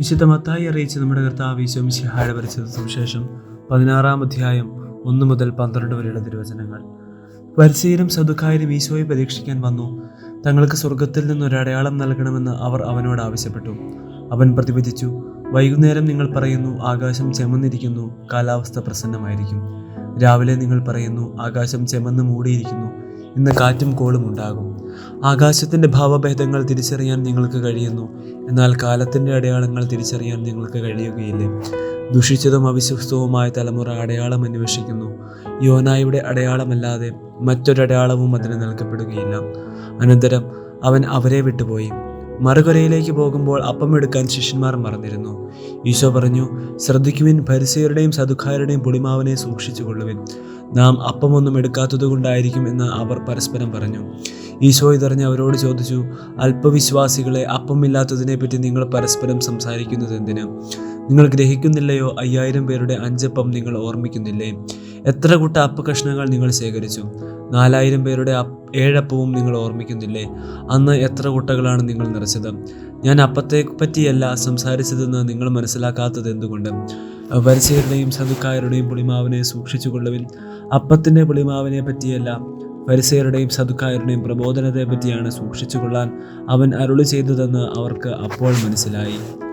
വിശുദ്ധ മത്തായി അറിയിച്ച് നമ്മുടെ കർത്താവ് ഈശോമിശിഹായുടെ പരിചയ സുവിശേഷം പതിനാറാം അധ്യായം ഒന്ന് മുതൽ പന്ത്രണ്ട് വരെയുള്ള തിരുവചനങ്ങൾ. പരിസീരും സദുഖായരും ഈശോയെ പരീക്ഷിക്കാൻ വന്നു. തങ്ങൾക്ക് സ്വർഗത്തിൽ നിന്ന് ഒരു അടയാളം നൽകണമെന്ന് അവർ അവനോട് ആവശ്യപ്പെട്ടു. അവൻ പ്രതിവചിച്ചു വൈകുന്നേരം നിങ്ങൾ പറയുന്നു ആകാശം ചെമന്നിരിക്കുന്നു കാലാവസ്ഥ പ്രസന്നമായിരിക്കും. രാവിലെ നിങ്ങൾ പറയുന്നു ആകാശം ചെമന്ന് മൂടിയിരിക്കുന്നു. ഇന്ന് കാറ്റും കോളും ഉണ്ടാകും. ആകാശത്തിന്റെ ഭാവഭേദങ്ങൾ തിരിച്ചറിയാൻ നിങ്ങൾക്ക് കഴിയുന്നു. എന്നാൽ കാലത്തിന്റെ അടയാളങ്ങൾ തിരിച്ചറിയാൻ നിങ്ങൾക്ക് കഴിയുകയില്ല. ദുഷിച്ചതും അവിശ്വസ്തവുമായ തലമുറ അടയാളം അന്വേഷിക്കുന്നു. യോനായുടെ അടയാളമല്ലാതെ മറ്റൊരടയാളവും അതിന് നൽകപ്പെടുകയില്ല. അനന്തരം അവൻ അവരെ വിട്ടുപോയി. മറുകരയിലേക്ക് പോകുമ്പോൾ അപ്പം എടുക്കാൻ ശിഷ്യന്മാർ മറന്നിരുന്നു. ഈശോ പറഞ്ഞു ശ്രദ്ധിക്കുവിൻ പരിസയരുടെയും സദുഖാരുടെയും പുളിമാവിനെ സൂക്ഷിച്ചു കൊള്ളുവിൻ നാം അപ്പമൊന്നും എടുക്കാത്തതുകൊണ്ടായിരിക്കും എന്ന് അവർ പരസ്പരം പറഞ്ഞു. ഈശോ ഇതറിഞ്ഞ് അവരോട് ചോദിച്ചു അല്പവിശ്വാസികളെ അപ്പമില്ലാത്തതിനെപ്പറ്റി നിങ്ങൾ പരസ്പരം സംസാരിക്കുന്നത് എന്തിന്? നിങ്ങൾ ഗ്രഹിക്കുന്നില്ലയോ? അയ്യായിരം പേരുടെ അഞ്ചപ്പം നിങ്ങൾ ഓർമ്മിക്കുന്നില്ലേ? എത്ര കൂട്ട അപ്പ കഷ്ണങ്ങൾ നിങ്ങൾ ശേഖരിച്ചു? നാലായിരം പേരുടെ ഏഴപ്പവും നിങ്ങൾ ഓർമ്മിക്കുന്നില്ലേ? അന്ന് എത്ര കുട്ടകളാണ് നിങ്ങൾ നിറച്ചത്? ഞാൻ അപ്പത്തെ പറ്റിയല്ല സംസാരിച്ചതെന്ന് നിങ്ങൾ മനസ്സിലാക്കാത്തത് എന്തുകൊണ്ട്? വരിസയരുടെയും സതുക്കാരുടെയും പുളിമാവിനെ സൂക്ഷിച്ചുകൊള്ളുവിൻ. അപ്പത്തിന്റെ പുളിമാവിനെ പറ്റിയല്ല പരിസയരുടെയും സതുക്കാരുടെയും പ്രബോധനത്തെ പറ്റിയാണ് സൂക്ഷിച്ചുകൊള്ളാൻ അവൻ അരുളി ചെയ്തതെന്ന് അവർക്ക് അപ്പോൾ മനസ്സിലായി.